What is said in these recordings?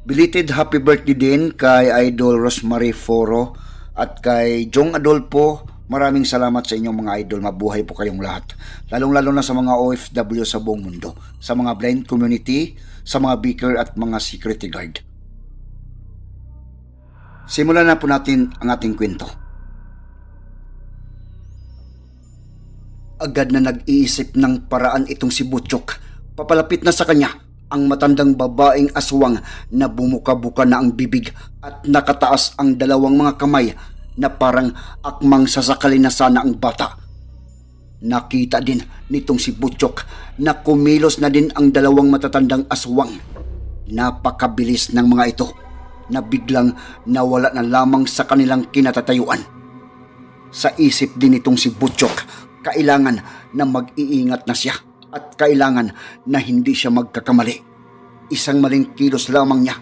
Belated happy birthday din kay Idol Rosemary Foro at kay Jong Adolfo. Maraming salamat sa inyong mga idol. Mabuhay po kayong lahat. Lalong-lalo na sa mga OFW sa buong mundo. Sa mga blind community, sa mga beaker at mga security guard. Simulan na po natin ang ating kwento. Agad na nag-iisip ng paraan itong si Butchok. Papalapit na sa kanya ang matandang babaeng aswang na bumuka-buka na ang bibig at nakataas ang dalawang mga kamay na parang akmang sasakali na sana ang bata. Nakita din nitong si Butchok na kumilos na din ang dalawang matatandang aswang. Napakabilis ng mga ito na biglang nawala na lamang sa kanilang kinatatayuan. Sa isip din itong si Butchok, kailangan na mag-iingat na siya at kailangan na hindi siya magkakamali. Isang maling kilos lamang niya,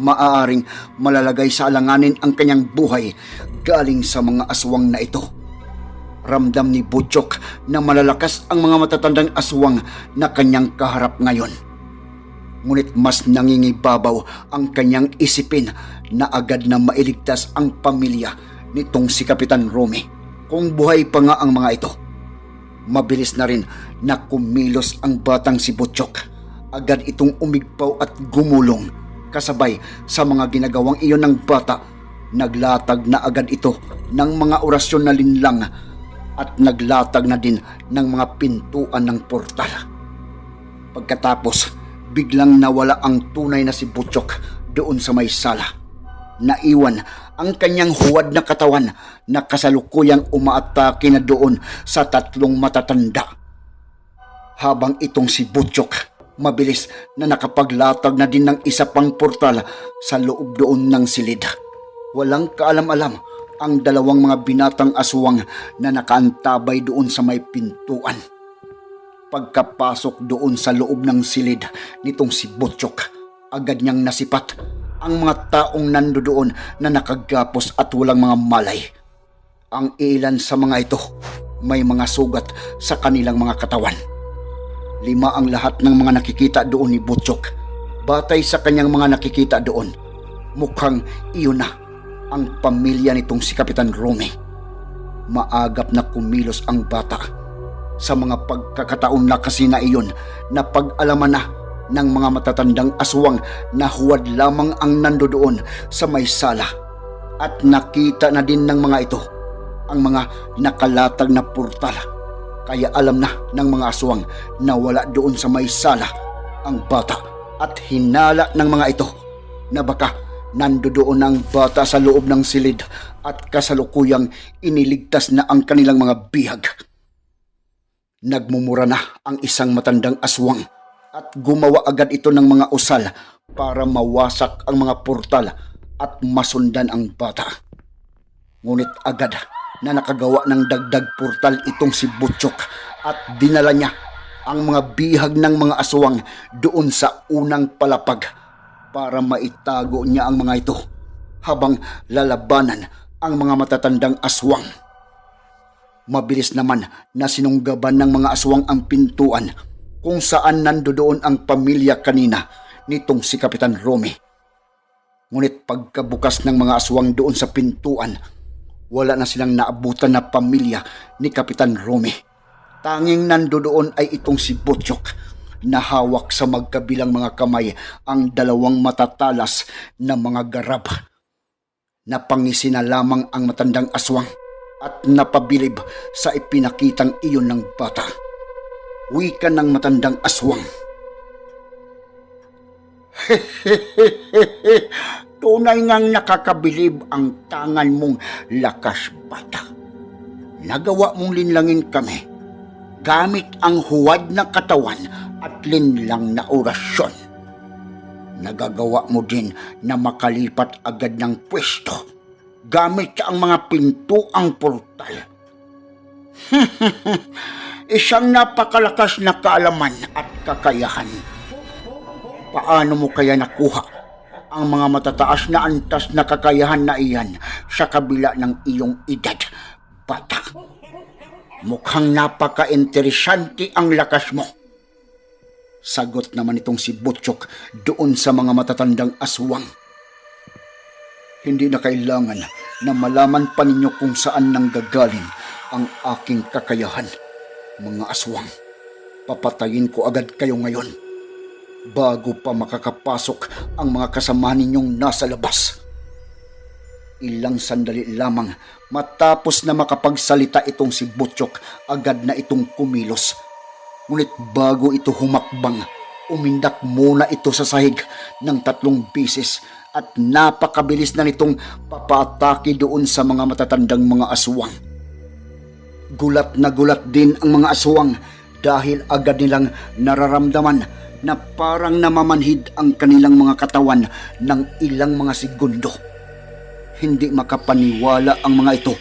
maaaring malalagay sa alanganin ang kanyang buhay galing sa mga aswang na ito. Ramdam ni Butchok na malalakas ang mga matatandang aswang na kanyang kaharap ngayon. Ngunit mas nangingibabaw ang kanyang isipin na agad na mailigtas ang pamilya nitong si Kapitan Romy kung buhay pa nga ang mga ito. Mabilis na rin na kumilos ang batang si Butchok. Agad itong umigpaw at gumulong. Kasabay sa mga ginagawang iyon ng bata, naglatag na agad ito ng mga orasyon na linlang at naglatag na din ng mga pintuan ng portal. Pagkatapos, biglang nawala ang tunay na si Butchok doon sa may sala. Naiwan ang kanyang huwad na katawan na kasalukuyang umaatake na doon sa tatlong matatanda. Habang itong si Butchok, mabilis na nakapaglatag na din ng isa pang portal sa loob doon ng silid. Walang kaalam-alam ang dalawang mga binatang aswang na nakaantabay doon sa may pintuan. Pagkapasok doon sa loob ng silid nitong si Butchok, agad niyang nasipat ang mga taong nando doon na nakagapos at walang mga malay. Ang ilan sa mga ito may mga sugat sa kanilang mga katawan. Lima ang lahat ng mga nakikita doon ni Butchok. Batay sa kanyang mga nakikita doon, mukhang iyon na ang pamilya nitong si Kapitan Rome. Maagap na kumilos ang bata sa mga pagkakataon na kasi na iyon na pag-alaman na ng mga matatandang aswang na huwad lamang ang nando doon sa may sala at nakita na din ng mga ito ang mga nakalatag na portal kaya alam na ng mga aswang na wala doon sa may sala ang bata at hinala ng mga ito na baka nando doon ang bata sa loob ng silid at kasalukuyang iniligtas na ang kanilang mga bihag. Nagmumura na ang isang matandang aswang at gumawa agad ito ng mga usal para mawasak ang mga portal at masundan ang bata. Ngunit agad na nakagawa ng dagdag portal itong si Butchok at dinala niya ang mga bihag ng mga aswang doon sa unang palapag para maitago niya ang mga ito habang lalabanan ang mga matatandang aswang. Mabilis naman na sinunggaban ng mga aswang ang pintuan kung saan nando doon ang pamilya kanina nitong si Kapitan Romy. Ngunit pagkabukas ng mga aswang doon sa pintuan, wala na silang naabutan na pamilya ni Kapitan Romy. Tanging nando doon ay itong si Butchok na hawak sa magkabilang mga kamay ang dalawang matatalas na mga garab. Napangisi na lamang ang matandang aswang at napabilib sa ipinakitang iyon ng bata. Wika ng matandang aswang. Tunay ngang nakakabilib ang tangan mong lakas bata. Nagawa mong linlangin kami gamit ang huwad na katawan at linlang na orasyon. nagagawa mo din na makalipat agad ng pwesto gamit ang mga pintuang portal. Isang napakalakas na kaalaman at kakayahan. Paano mo kaya nakuha ang mga matataas na antas na kakayahan na iyan sa kabila ng iyong edad, bata? Mukhang napaka-interesante ang lakas mo. Sagot naman itong si Butchok doon sa mga matatandang aswang. Hindi na kailangan na malaman pa ninyo kung saan nanggagaling ang aking kakayahan. Mga aswang, papatayin ko agad kayo ngayon bago pa makakapasok ang mga kasama ninyong nasa labas. Ilang sandali lamang matapos na makapagsalita itong si Butchok, agad na itong kumilos. Ngunit bago ito humakbang, umindak muna ito sa sahig ng tatlong bisis at napakabilis na nitong papatake doon sa mga matatandang mga aswang. Gulat na gulat din ang mga aswang dahil agad nilang nararamdaman na parang namamanhid ang kanilang mga katawan ng ilang mga segundo. Hindi makapaniwala ang mga ito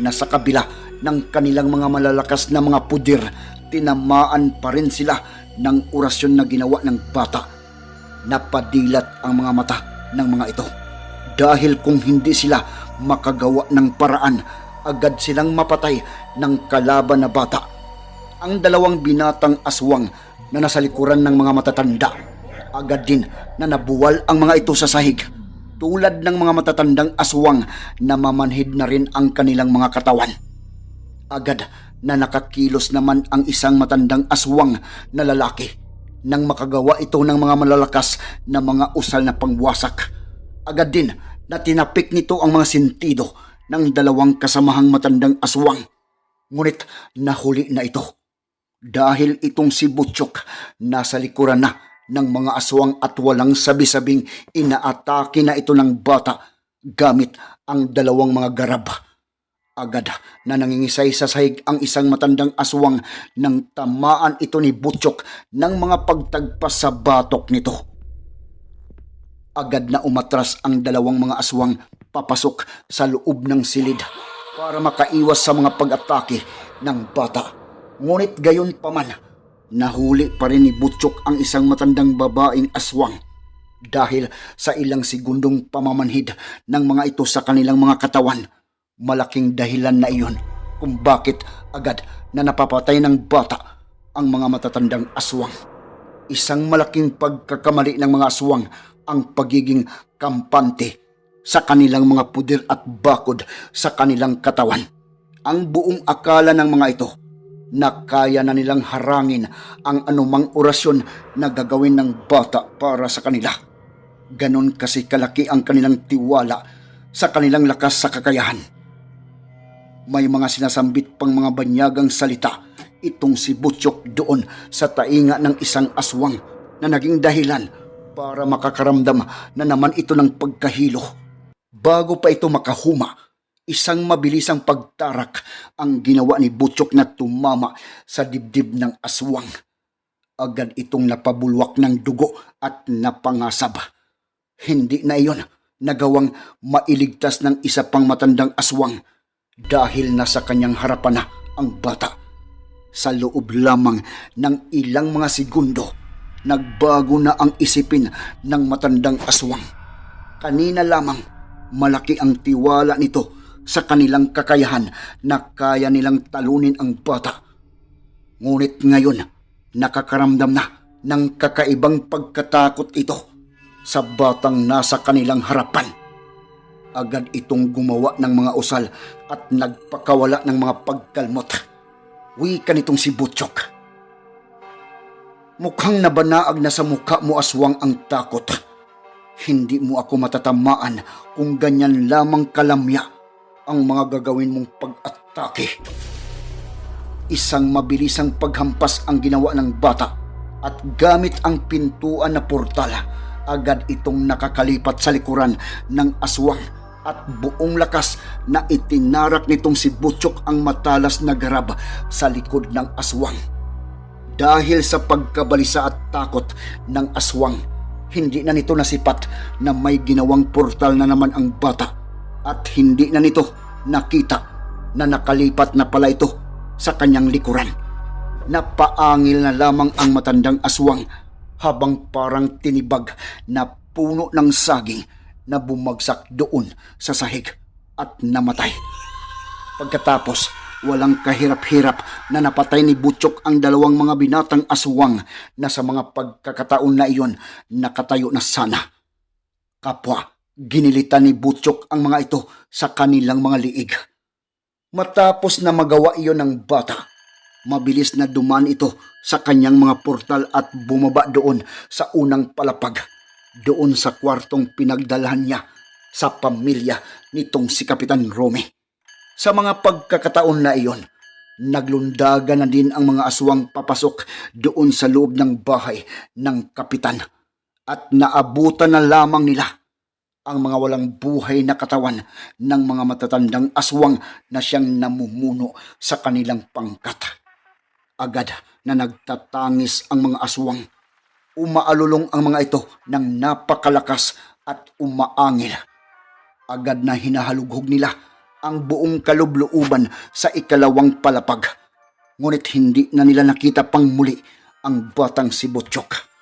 na sa kabila ng kanilang mga malalakas na mga pudir, tinamaan pa rin sila ng orasyon na ginawa ng bata. Napadilat ang mga mata ng mga ito. Dahil kung hindi sila makagawa ng paraan, agad silang mapatay ng kalaban na bata. Ang dalawang binatang aswang na nasa likuran ng mga matatanda, agad din na nabuwal ang mga ito sa sahig. Tulad ng mga matatandang aswang na mamanhid na rin ang kanilang mga katawan. Agad na nakakilos naman ang isang matandang aswang na lalaki nang makagawa ito ng mga malalakas na mga usal na pangwasak. Agad din na tinapik nito ang mga sentido ng dalawang kasamahang matandang aswang. Ngunit nahuli na ito. Dahil itong si Butchok nasa likuran na ng mga aswang at walang sabi-sabing inaatake na ito ng bata gamit ang dalawang mga garab. Agad na nangingisay sa sahig ang isang matandang aswang nang tamaan ito ni Butchok ng mga pagtagpas sa batok nito. Agad na umatras ang dalawang mga aswang papasok sa loob ng silid para makaiwas sa mga pag-atake ng bata. Ngunit gayon pa man, nahuli pa rin ni Butchok ang isang matandang babaeng aswang dahil sa ilang segundong pamamanhid ng mga ito sa kanilang mga katawan. Malaking dahilan na iyon kung bakit agad na napapatay ng bata ang mga matatandang aswang. Isang malaking pagkakamali ng mga aswang ang pagiging kampante sa kanilang mga pudir at bakod sa kanilang katawan. Ang buong akala ng mga ito na kaya na nilang harangin ang anumang orasyon na gagawin ng bata para sa kanila. Ganon kasi kalaki ang kanilang tiwala sa kanilang lakas sa kakayahan. May mga sinasambit pang mga banyagang salita itong si Butchok doon sa tainga ng isang aswang na naging dahilan para makakaramdam na naman ito ng pagkahilo. Bago pa ito makahuma, isang mabilisang pagtarak ang ginawa ni Butchok na tumama sa dibdib ng aswang. Agad itong napabulwak ng dugo at napangasab. Hindi na iyon nagawang mailigtas ng isa pang matandang aswang dahil nasa kanyang harapan na ang bata. Sa loob lamang ng ilang mga segundo, nagbago na ang isipin ng matandang aswang. Kanina lamang, malaki ang tiwala nito sa kanilang kakayahan na kaya nilang talunin ang bata. Ngunit ngayon, nakakaramdam na ng kakaibang pagkatakot ito sa batang nasa kanilang harapan. Agad itong gumawa ng mga usal at nagpakawala ng mga pagkalmot. Wika nitong si Butchok. Mukhang nabanaag na sa mukha mo aswang ang takot. Hindi mo ako matatamaan kung ganyan lamang kalamya ang mga gagawin mong pag-atake. Isang mabilisang paghampas ang ginawa ng bata at gamit ang pintuan na portal, agad itong nakakalipat sa likuran ng aswang at buong lakas na itinarak nitong si Butchok ang matalas na garab sa likod ng aswang. Dahil sa pagkabalisa at takot ng aswang, hindi na nito nasipat na may ginawang portal na naman ang bata at hindi na nito nakita na nakalipat na pala ito sa kanyang likuran. Napaangil na lamang ang matandang aswang habang parang tinibag na puno ng saging na bumagsak doon sa sahig at namatay. Pagkatapos, walang kahirap-hirap na napatay ni Butchok ang dalawang mga binatang aswang na sa mga pagkakataon na iyon nakatayo na sana. Kapwa, ginilitan ni Butchok ang mga ito sa kanilang mga liig. Matapos na magawa iyon ng bata, mabilis na duman ito sa kanyang mga portal at bumaba doon sa unang palapag, doon sa kwartong pinagdalahan niya sa pamilya nitong si Kapitan Romy. Sa mga pagkakataon na iyon, naglundagan na din ang mga aswang papasok doon sa loob ng bahay ng kapitan at naabutan na lamang nila ang mga walang buhay na katawan ng mga matatandang aswang na siyang namumuno sa kanilang pangkat. Agad na nagtatangis ang mga aswang. Umaalulong ang mga ito ng napakalakas at umaangil. Agad na hinahalughog nila ang buong kalubluuban sa ikalawang palapag. Ngunit hindi na nila nakita pang muli ang batang si Butchok.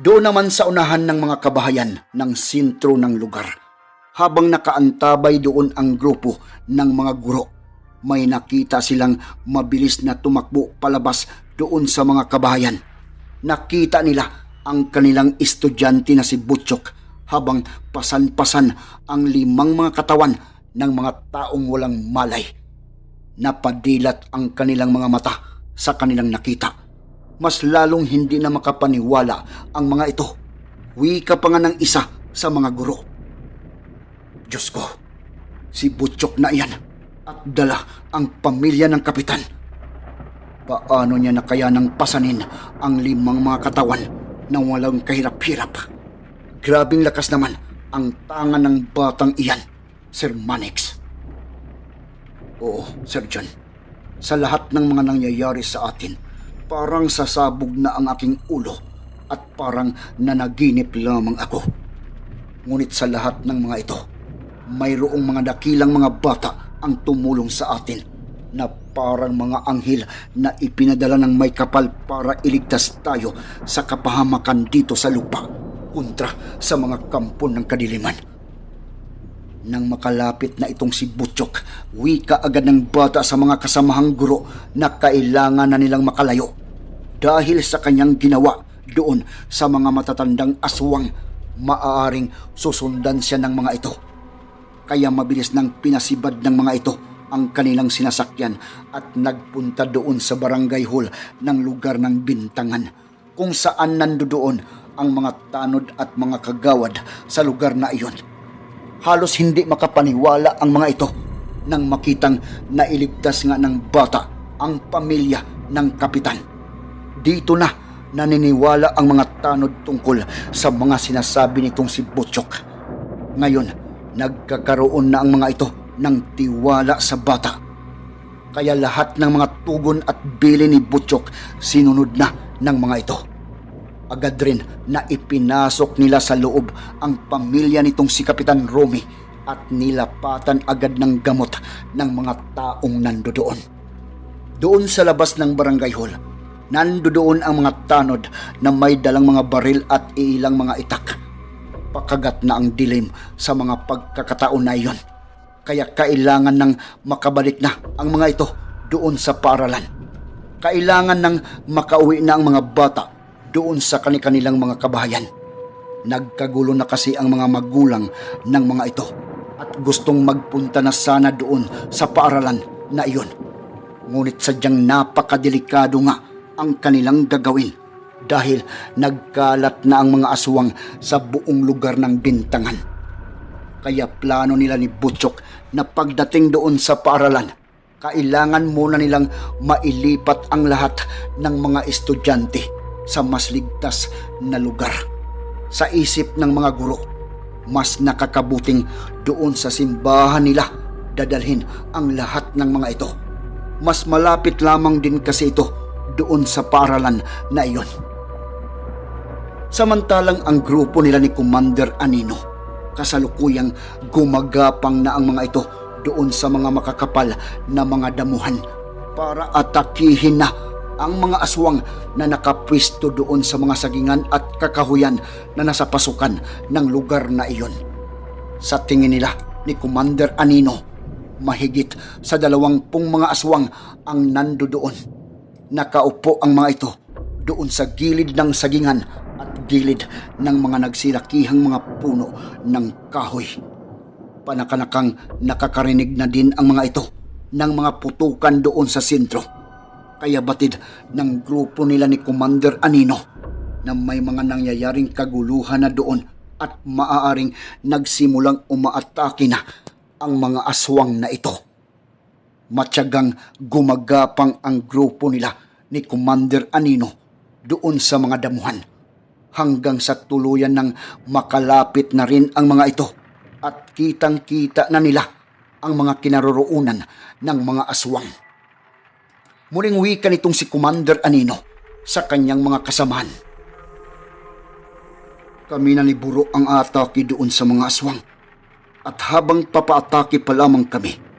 Doon naman sa unahan ng mga kabahayan ng sintro ng lugar, habang nakaantabay doon ang grupo ng mga guro, may nakita silang mabilis na tumakbo palabas doon sa mga kabahayan. Nakita nila ang kanilang estudyante na si Butchok habang pasan-pasan ang limang mga katawan ng mga taong walang malay. Napadilat ang kanilang mga mata sa kanilang nakita. Mas lalong hindi na makapaniwala ang mga ito. Wika pa nga ng isa sa mga guro. Diyos ko, si Butchok na iyan at dala ang pamilya ng kapitan. Paano niya na kaya nang pasanin ang limang mga katawan na walang kahirap-hirap? Grabing lakas naman ang tangan ng batang iyan, Sir Manix. Oo, Sir John. Sa lahat ng mga nangyayari sa atin, parang sasabog na ang aking ulo at parang nanaginip lamang ako. Ngunit sa lahat ng mga ito, mayroong mga dakilang mga bata ang tumulong sa atin na parang mga anghel na ipinadala ng may kapal para iligtas tayo sa kapahamakan dito sa lupa kontra sa mga kampon ng kadiliman. Nang makalapit na itong si Butchok, wika agad ng bata sa mga kasamahang guro na kailangan na nilang makalayo dahil sa kanyang ginawa doon sa mga matatandang aswang maaaring susundan siya ng mga ito. Kaya mabilis nang pinasibad ng mga ito ang kanilang sinasakyan at nagpunta doon sa barangay hall ng lugar ng bintangan kung saan nandoon ang mga tanod at mga kagawad sa lugar na iyon. Halos hindi makapaniwala ang mga ito nang makitang nailigtas nga ng bata ang pamilya ng kapitan. Dito na naniniwala ang mga tanod tungkol sa mga sinasabi nitong si Butchok. Ngayon, nagkakaroon na ang mga ito ng tiwala sa bata. Kaya lahat ng mga tugon at bili ni Butchok sinunod na ng mga ito. Agad rin na ipinasok nila sa loob ang pamilya nitong si Kapitan Romy at nilapatan agad ng gamot ng mga taong nandoon. Doon sa labas ng barangay hall, nandoon ang mga tanod na may dalang mga baril at ilang mga itak. Pakagat na ang dilim sa mga pagkakataon na iyon. Kaya kailangan ng makabalik na ang mga ito doon sa paaralan. Kailangan ng makauwi na ang mga bata doon sa kanilang mga kabahayan. Nagkagulo na kasi ang mga magulang ng mga ito at gustong magpunta na sana doon sa paaralan na iyon. Ngunit sadyang napakadelikado nga ang kanilang gagawin dahil nagkalat na ang mga aswang sa buong lugar ng bintangan. Kaya plano nila ni Butchok na pagdating doon sa paaralan, kailangan muna nilang mailipat ang lahat ng mga estudyante sa mas ligtas na lugar. Sa isip ng mga guro, mas nakakabuting doon sa simbahan nila dadalhin ang lahat ng mga ito. Mas malapit lamang din kasi ito doon sa paaralan na iyon. Samantalang ang grupo nila ni Commander Anino, kasalukuyang gumagapang na ang mga ito doon sa mga makakapal na mga damuhan para atakihin na ang mga aswang na nakapwisto doon sa mga sagingan at kakahuyan na nasa pasukan ng lugar na iyon. Sa tingin nila ni Commander Anino, mahigit sa dalawampung mga aswang ang nando doon. Nakaupo ang mga ito doon sa gilid ng sagingan at gilid ng mga nagsilakihang mga puno ng kahoy. Panakanakang nakakarinig na din ang mga ito ng mga putukan doon sa sentro. Kaya batid ng grupo nila ni Commander Anino na may mga nangyayaring kaguluhan na doon at maaaring nagsimulang umaatake na ang mga aswang na ito. Matyagang gumagapang ang grupo nila ni Commander Anino doon sa mga damuhan hanggang sa tuluyan ng makalapit na rin ang mga ito at kitang-kita na nila ang mga kinaroroonan ng mga aswang. Muling wika nitong si Commander Anino sa kanyang mga kasamahan. Kami na ni Buro ang atake doon sa mga aswang. At habang papaatake pa lamang kami,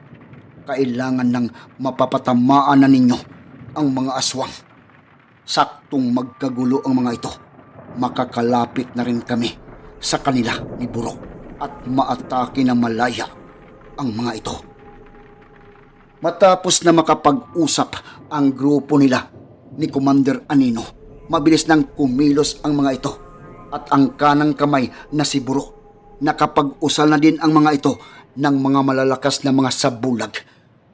kailangan ng mapapatamaan na ninyo ang mga aswang. Saktong magkagulo ang mga ito. Makakalapit na rin kami sa kanila ni Buro at maatake na malaya ang mga ito. Matapos na makapag-usap ang grupo nila ni Commander Anino, mabilis nang kumilos ang mga ito at ang kanang kamay na si Buro. Nakapag-usal na din ang mga ito ng mga malalakas na mga sabulag.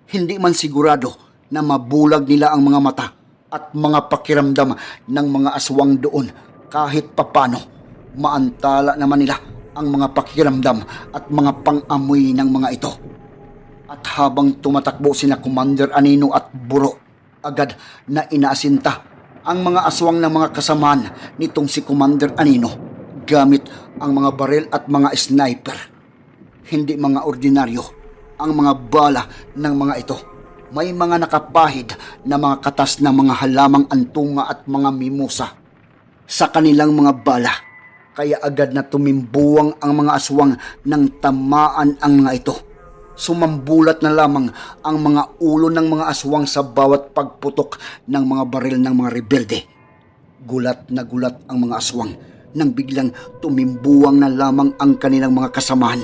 Hindi man sigurado na mabulag nila ang mga mata at mga pakiramdam ng mga aswang doon kahit papano. Maantala naman nila ang mga pakiramdam at mga pang-amoy ng mga ito. At habang tumatakbo sina Commander Anino at Buro, agad na inaasinta ang mga aswang ng mga kasamaan nitong si Commander Anino gamit ang mga baril at mga sniper. Hindi mga ordinaryo ang mga bala ng mga ito. May mga nakapahid na mga katas ng mga halamang antunga at mga mimosa sa kanilang mga bala. Kaya agad na tumimbuwang ang mga aswang nang tamaan ang mga ito sumambulat na lamang ang mga ulo ng mga aswang sa bawat pagputok ng mga baril ng mga rebelde. Gulat na gulat ang mga aswang nang biglang tumimbuwang na lamang ang kanilang mga kasamahan.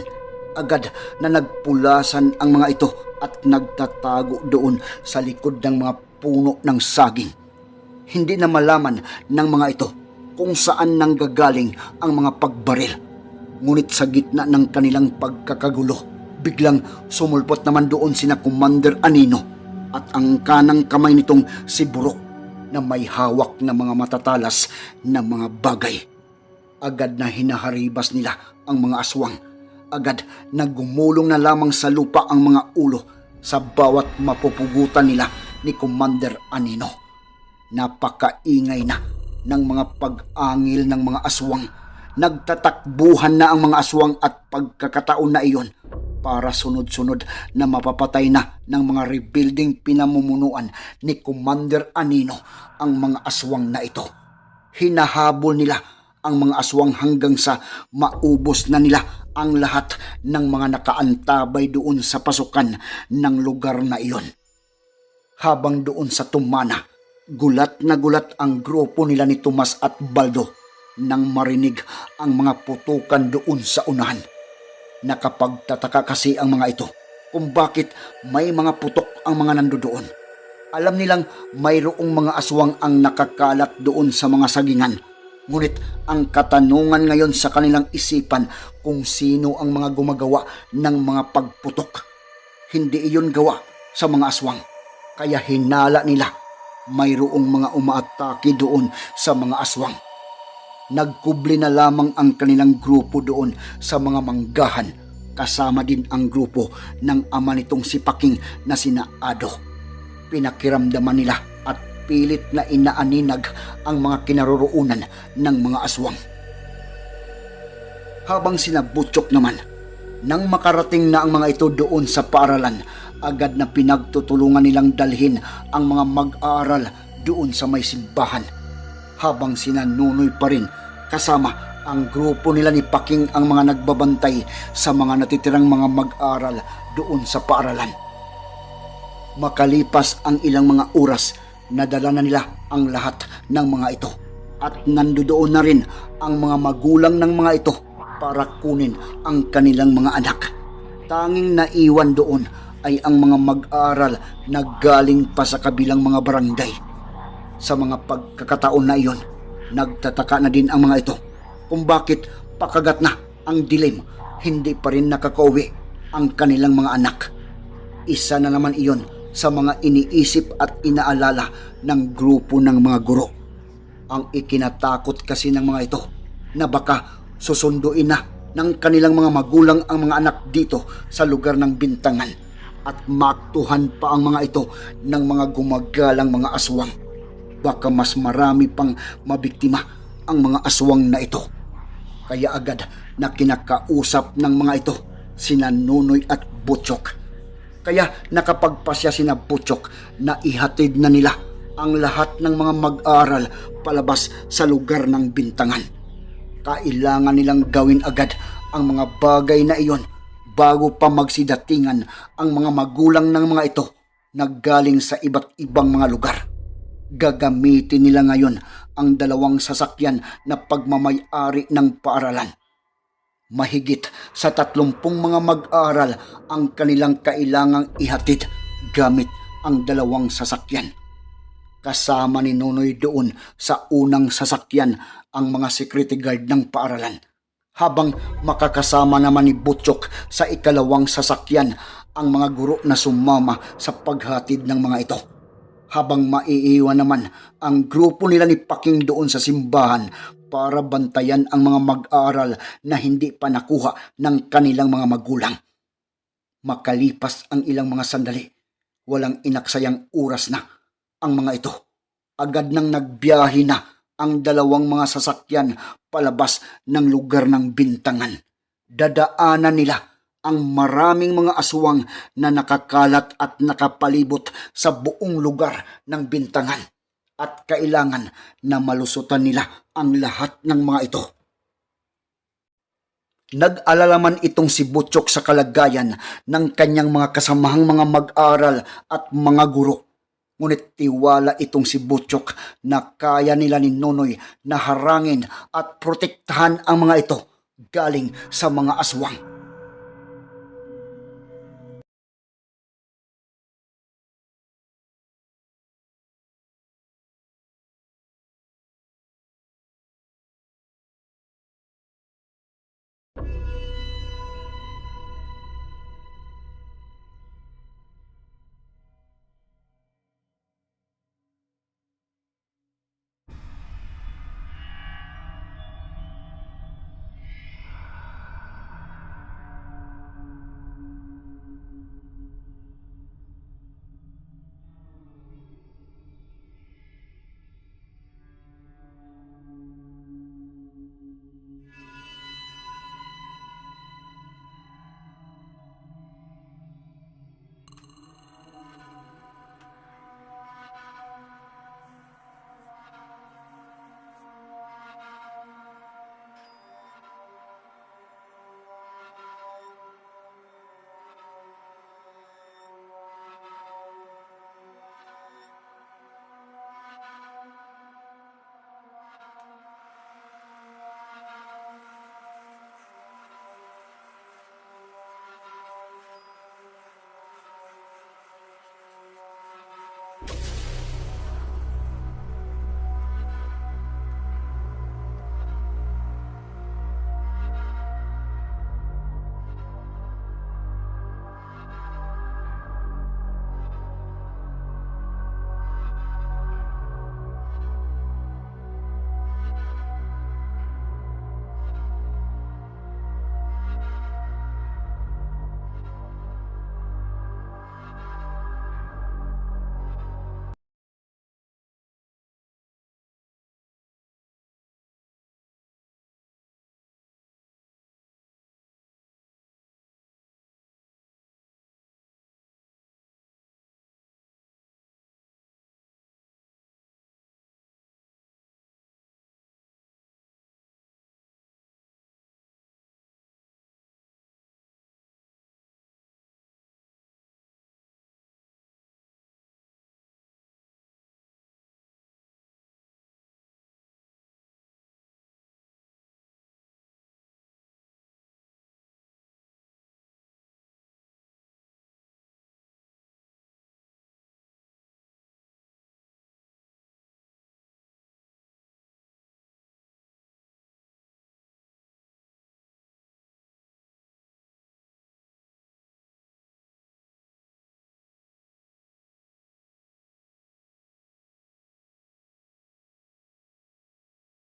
Agad na nagpulasan ang mga ito at nagtatago doon sa likod ng mga puno ng saging. Hindi na malaman ng mga ito kung saan nanggagaling ang mga pagbaril. Ngunit sa gitna ng kanilang pagkakagulo, biglang sumulpot naman doon sina Commander Anino at ang kanang kamay nitong si Buro na may hawak na mga matatalas na mga bagay. Agad na hinaharibas nila ang mga aswang. Agad na gumulong na lamang sa lupa ang mga ulo sa bawat mapupugutan nila ni Commander Anino. Napakaingay na ng mga pag-angil ng mga aswang. Nagtatakbuhan na ang mga aswang at pagkakataon na iyon para sunod-sunod na mapapatay na ng mga rebuilding pinamumunuan ni Commander Anino ang mga aswang na ito. Hinahabol nila ang mga aswang hanggang sa maubos na nila ang lahat ng mga nakaantabay doon sa pasukan ng lugar na iyon. Habang doon sa tumana, gulat na gulat ang grupo nila ni Tomas at Baldo nang marinig ang mga putukan doon sa unahan. Nakapagtataka kasi ang mga ito kung bakit may mga putok ang mga nandoon. Alam nilang mayroong mga aswang ang nakakalat doon sa mga sagingan. Ngunit ang katanungan ngayon sa kanilang isipan kung sino ang mga gumagawa ng mga pagputok. Hindi iyon gawa sa mga aswang. Kaya hinala nila mayroong mga umaatake doon sa mga aswang. Nagkubli na lamang ang kanilang grupo doon sa mga manggahan kasama din ang grupo ng ama nitong si Paking na sina Ado. Pinakiramdaman nila pilit na inaaninag ang mga kinaroroonan ng mga aswang. Habang sina Butchok naman, nang makarating na ang mga ito doon sa paaralan, agad na pinagtutulungan nilang dalhin ang mga mag-aaral doon sa may simbahan habang sina Nunoy pa rin kasama ang grupo nila ni Paking ang mga nagbabantay sa mga natitirang mga mag-aral doon sa paaralan. Makalipas ang ilang mga oras, nadala na nila ang lahat ng mga ito. At nandoon na rin ang mga magulang ng mga ito para kunin ang kanilang mga anak. Tanging naiwan doon ay ang mga mag-aral na galing pa sa kabilang mga barangay. Sa mga pagkakataon na iyon, nagtataka na din ang mga ito kung bakit pakagat na ang dilim, hindi pa rin nakakauwi ang kanilang mga anak. Isa na naman iyon sa mga iniisip at inaalala ng grupo ng mga guro. Ang ikinatakot kasi ng mga ito na baka susunduin na ng kanilang mga magulang ang mga anak dito sa lugar ng bintangan at maktuhan pa ang mga ito ng mga gumagalang mga aswang. Baka mas marami pang mabiktima ang mga aswang na ito. Kaya agad na kinakausap ng mga ito sina Nunoy at Butchok. Kaya nakapagpasya sina Butchok na ihatid na nila ang lahat ng mga mag-aral palabas sa lugar ng bintangan. Kailangan nilang gawin agad ang mga bagay na iyon bago pa magsidatingan ang mga magulang ng mga ito na galing sa iba't ibang mga lugar. Gagamitin nila ngayon ang dalawang sasakyan na pagmamayari ng paaralan. Mahigit sa tatlumpung mga mag-aral ang kanilang kailangang ihatid gamit ang dalawang sasakyan. Kasama ni Nonoy doon sa unang sasakyan ang mga security guard ng paaralan. Habang makakasama naman ni Butchok sa ikalawang sasakyan ang mga guro na sumama sa paghatid ng mga ito. Habang maiiwan naman ang grupo nila ni Paking doon sa simbahan para bantayan ang mga mag-aaral na hindi pa nakuha ng kanilang mga magulang. Makalipas ang ilang mga sandali, walang inaksayang oras na ang mga ito. Agad nang nagbiyahe na ang dalawang mga sasakyan palabas ng lugar ng bintangan. Dadaanan nila ang maraming mga aswang na nakakalat at nakapalibot sa buong lugar ng bintangan at kailangan na malusutan nila ang lahat ng mga ito. Nag-alala man itong si Butchok sa kalagayan ng kanyang mga kasamahang mga mag-aral at mga guro. Ngunit tiwala itong si Butchok na kaya nila ni Nonoy na harangin at protektahan ang mga ito galing sa mga aswang.